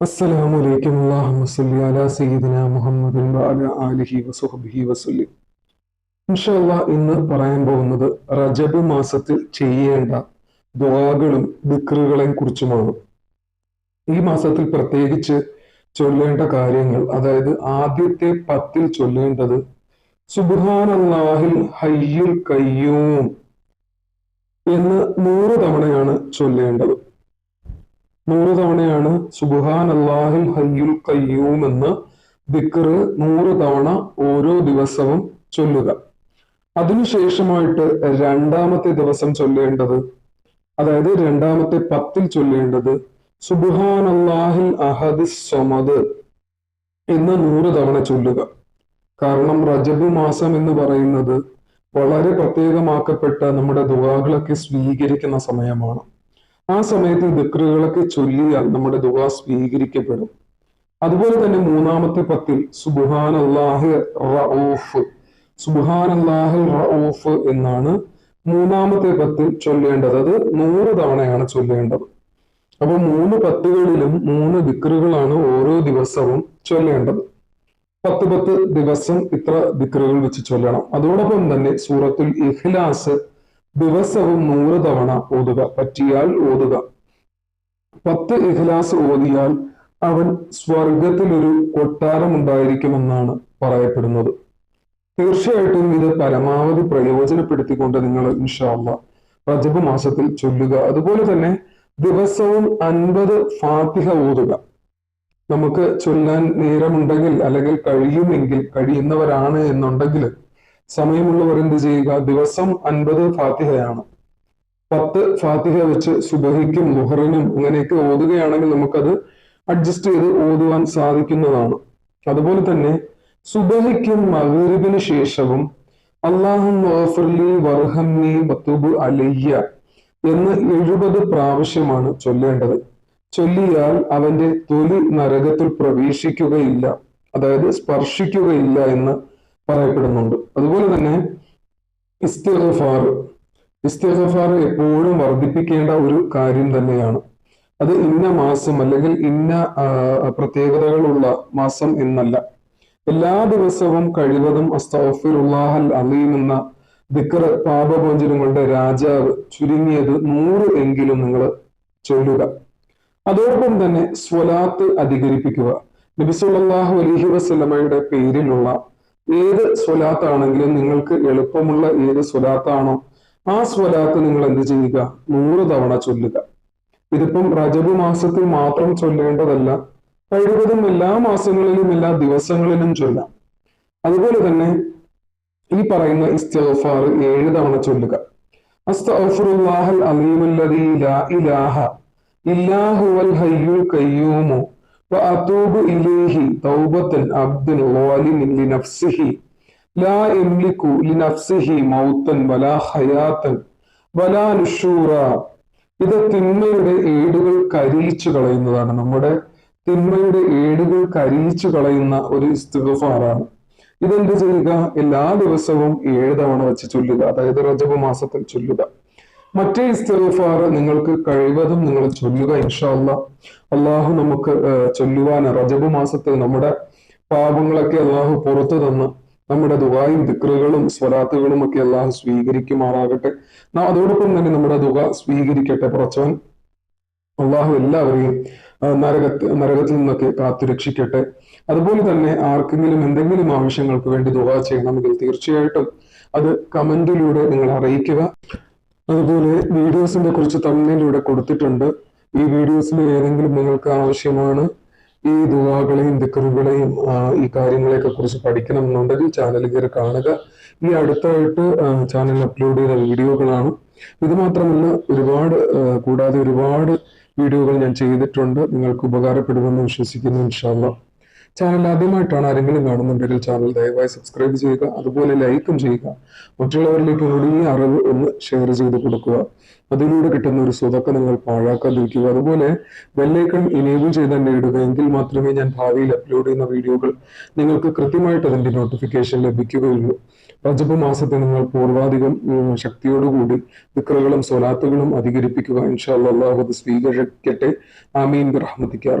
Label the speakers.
Speaker 1: السلام عليكم اللهم صل على سيدنا محمد وعلى آله وصحبه وسلم ഇൻഷല്ല ഇന്ന് പറയാൻ പോകുന്നത് റജബ് മാസത്തിൽ ചെയ്യേണ്ട ദുആകളും ദിക്റുകളെയും കുറിച്ചുമാണ് ഈ മാസത്തിൽ പ്രത്യേകിച്ച് ചൊല്ലേണ്ട കാര്യങ്ങൾ അതായത് ആദ്യത്തെ പത്തിൽ ചൊല്ലേണ്ടത് സുബ്ഹാനല്ലാഹിൽ ഹയ്യുൽ കയ്യൂം എന്ന് നൂറ് തവണയാണ് ചൊല്ലേണ്ടത് നൂറ് തവണയാണ് സുബുഹാൻ അള്ളാഹിൽ ഹയ്യുൽ കയ്യൂം എന്ന് ദിക്കറ് നൂറ് തവണ ഓരോ ദിവസവും ചൊല്ലുക. അതിനുശേഷമായിട്ട് രണ്ടാമത്തെ ദിവസം ചൊല്ലേണ്ടത് അതായത് രണ്ടാമത്തെ പത്തിൽ ചൊല്ലേണ്ടത് സുബുഹാൻ അള്ളാഹിൽ അഹദ് സ്വമദ് എന്ന് നൂറ് തവണ ചൊല്ലുക. കാരണം റജബ് മാസം എന്ന് പറയുന്നത് വളരെ പ്രത്യേകമാക്കപ്പെട്ട നമ്മുടെ ദുവാകളൊക്കെ സ്വീകരിക്കുന്ന സമയമാണ്. ആ സമയത്ത് ദിക്റുകളൊക്കെ ചൊല്ലിയാൽ നമ്മുടെ ദുവാ സ്വീകരിക്കപ്പെടും. അതുപോലെ തന്നെ മൂന്നാമത്തെ പത്തിൽ സുബുഹാൻ അള്ളാഹ് റഊഫ് സുബുഹാൻ അള്ളാഹ് റഊഫ് എന്നാണ് മൂന്നാമത്തെ പത്തിൽ ചൊല്ലേണ്ടത്. അത് നൂറ് തവണയാണ് ചൊല്ലേണ്ടത്. അപ്പൊ മൂന്ന് പത്തുകളിലും മൂന്ന് ദിക്റുകളാണ് ഓരോ ദിവസവും ചൊല്ലേണ്ടത്. പത്ത് പത്ത് ദിവസം ഇത്ര ദിക്റുകൾ വെച്ച് ചൊല്ലണം. അതോടൊപ്പം തന്നെ സൂറത്തുൽ ഇഖ്ലാസ് ദിവസവും നൂറ് തവണ ഓതുക പറ്റിയാൽ ഓതുക. പത്ത് ഇഖ്ലാസ് ഓതിയാൽ അവൻ സ്വർഗത്തിലൊരു കൊട്ടാരം ഉണ്ടായിരിക്കുമെന്നാണ് പറയപ്പെടുന്നത്. തീർച്ചയായിട്ടും ഇത് പരമാവധി പ്രയോജനപ്പെടുത്തിക്കൊണ്ട് നിങ്ങൾ ഇൻഷാല്ല റജബ് മാസത്തിൽ ചൊല്ലുക. അതുപോലെ തന്നെ ദിവസവും അൻപത് ഫാത്തിഹ ഓതുക. നമുക്ക് ചൊല്ലാൻ നേരമുണ്ടെങ്കിൽ അല്ലെങ്കിൽ കഴിയുമെങ്കിൽ കഴിയുന്നവരാണ് എന്നുണ്ടെങ്കിൽ സമയമുള്ളവർ എന്ത് ചെയ്യുക? ദിവസം അൻപത് ഫാത്തിഹയാണ്. പത്ത് ഫാത്തിഹ വെച്ച് സുബഹിക്കും മുഹറിനും ഇങ്ങനെയൊക്കെ ഓതുകയാണെങ്കിൽ നമുക്കത് അഡ്ജസ്റ്റ് ചെയ്ത് ഓതുവാൻ സാധിക്കുന്നതാണ്. അതുപോലെ തന്നെ സുബഹിക്കും മകരീബിന് ശേഷവും അള്ളാഹും വത്തുബു അലയ്യ എന്ന് എഴുപത് പ്രാവശ്യമാണ് ചൊല്ലേണ്ടത്. ചൊല്ലിയാൽ അവന്റെ തൊലി നരകത്തിൽ പ്രവേശിക്കുകയില്ല. അതായത് സ്പർശിക്കുകയില്ല എന്ന് പറയപ്പെടുന്നുണ്ട്. അതുപോലെ തന്നെ ഇസ്തിഗ്ഫാർ. ഇസ്തിഗ്ഫാർ എപ്പോഴും വർദ്ധിപ്പിക്കേണ്ട ഒരു കാര്യം തന്നെയാണ്. അത് ഇന്ന മാസം അല്ലെങ്കിൽ ഇന്ന പ്രത്യേകതകളുള്ള മാസം എന്നല്ല. എല്ലാ ദിവസവും കഴിവതും അസ്തഫിറുല്ലാഹൽ അലീം എന്ന ദിക്കർ പാപമോചനങ്ങളുടെ രാജാവ് ചുരുങ്ങിയത് നൂറ് എങ്കിലും നിങ്ങൾ ചൊല്ലുക. അതോടൊപ്പം തന്നെ സ്വലാത്ത് അധികരിപ്പിക്കുക. നബിസുല്ലാഹു അലഹി വസ്ലമയുടെ പേരിലുള്ള ഏത് സ്വലാത്താണെങ്കിലും നിങ്ങൾക്ക് എളുപ്പമുള്ള ഏത് സ്വലാത്താണോ ആ സ്വലാത്ത് നിങ്ങൾ എന്ത് ചെയ്യുക? നൂറ് തവണ ചൊല്ലുക. ഇതിപ്പം റജബ് മാസത്തിൽ മാത്രം ചൊല്ലേണ്ടതല്ല കഴിവതും എല്ലാ മാസങ്ങളിലും എല്ലാ ദിവസങ്ങളിലും ചൊല്ലാം. അതുപോലെ തന്നെ ഈ പറയുന്ന ഇസ്തഫാർ ഏഴ് തവണ ചൊല്ലുക. അസ്തഗ്ഫിറുല്ലാഹൽ അലീമുല്ലദീ ലാ ഇലാഹ ഇല്ലാഹുവൽ ഹയ്യുൽ ഖയ്യൂമു. وأتوب إليه توبة عبد ظالم لنفسه لا يملك لنفسه موتا ولا حياة ولا نشورا ഇത് തിന്മയുടെ ഏടുകൾ കരിയിച്ചു കളയുന്നതാണ് നമ്മുടെ തിന്മയുടെ ഏടുകൾ കരിയിച്ചു കളയുന്ന ഒരു ഇസ്തിഗ്ഫാറാണ് ഇതെന്ത് ചെയ്യുക എല്ലാ ദിവസവും ഏഴ് തവണ വെച്ച് ചൊല്ലുക അതായത് റജബ് മാസത്തിൽ ചൊല്ലുക മറ്റേ ഇസ്തിഗ്ഫാർ നിങ്ങൾക്ക് കഴിവതും നിങ്ങൾ ചൊല്ലുക ഇൻഷാ ഇൻഷാല്ല അള്ളാഹു നമുക്ക് ചൊല്ലുവാൻ റജബ് മാസത്തിൽ നമ്മുടെ പാപങ്ങളൊക്കെ അള്ളാഹു പുറത്തു തന്ന് നമ്മുടെ ദുബായും ദിക്റുകളും സ്വലാത്തുകളും ഒക്കെ അള്ളാഹു സ്വീകരിക്കുമാറാകട്ടെ. അതോടൊപ്പം തന്നെ നമ്മുടെ ദുബ സ്വീകരിക്കട്ടെ പുറച്ചവൻ. അള്ളാഹു എല്ലാവരെയും നരകത്ത് നരകത്തിൽ നിന്നൊക്കെ കാത്തുരക്ഷിക്കട്ടെ. അതുപോലെ തന്നെ ആർക്കെങ്കിലും എന്തെങ്കിലും ആവശ്യങ്ങൾക്ക് വേണ്ടി ദുബ ചെയ്യണമെങ്കിൽ തീർച്ചയായിട്ടും അത് കമന്റിലൂടെ നിങ്ങൾ അറിയിക്കുക. അതുപോലെ വീഡിയോസിന്റെ കുറിച്ച് തമ്മിലൂടെ കൊടുത്തിട്ടുണ്ട്. ഈ വീഡിയോസിൽ ഏതെങ്കിലും നിങ്ങൾക്ക് ആവശ്യമാണ് ഈ ദുവാകളെയും ദിക്കറുകളെയും ഈ കാര്യങ്ങളെയൊക്കെ കുറിച്ച് പഠിക്കണം എന്നുണ്ടെങ്കിൽ ചാനൽ കയറി കാണുക. ഈ അടുത്തായിട്ട് ചാനൽ അപ്ലോഡ് ചെയ്ത വീഡിയോകളാണ്. ഇത് മാത്രമല്ല ഒരുപാട് കൂടാതെ ഒരുപാട് വീഡിയോകൾ ഞാൻ ചെയ്തിട്ടുണ്ട്. നിങ്ങൾക്ക് ഉപകാരപ്പെടുമെന്ന് വിശ്വസിക്കുന്നു ഇൻഷാല്ല ചാനൽ ആദ്യമായിട്ടാണ് ആരെങ്കിലും കാണുന്നുണ്ടെങ്കിൽ ചാനൽ ദയവായി സബ്സ്ക്രൈബ് ചെയ്യുക അതുപോലെ ലൈക്കും ചെയ്യുക. മറ്റുള്ളവരിലേക്ക് കൂടി ഈ അറിവ് ഒന്ന് ഷെയർ ചെയ്ത് കൊടുക്കുക. അതിലൂടെ കിട്ടുന്ന ഒരു സ്വതൊക്കെ നിങ്ങൾ പാഴാക്കാതിരിക്കുക അതുപോലെ ബെല്ലൈക്കൺ ഇനേബിൾ ചെയ്ത് തന്നെ ഇടുക. എങ്കിൽ മാത്രമേ ഞാൻ ഭാവിയിൽ അപ്ലോഡ് ചെയ്യുന്ന വീഡിയോകൾ നിങ്ങൾക്ക് കൃത്യമായിട്ട് അതിന്റെ നോട്ടിഫിക്കേഷൻ ലഭിക്കുകയുള്ളൂ. റജബ് മാസത്തെ നിങ്ങൾ പൂർവാധികം ശക്തിയോടുകൂടി ദിക്റുകളും സ്വലാത്തുകളും അധികരിപ്പിക്കുക. ഇൻഷാല്ലാഹു അത് സ്വീകരിക്കട്ടെ. ആമീൻ. റഹ്മത്തിക്കാർ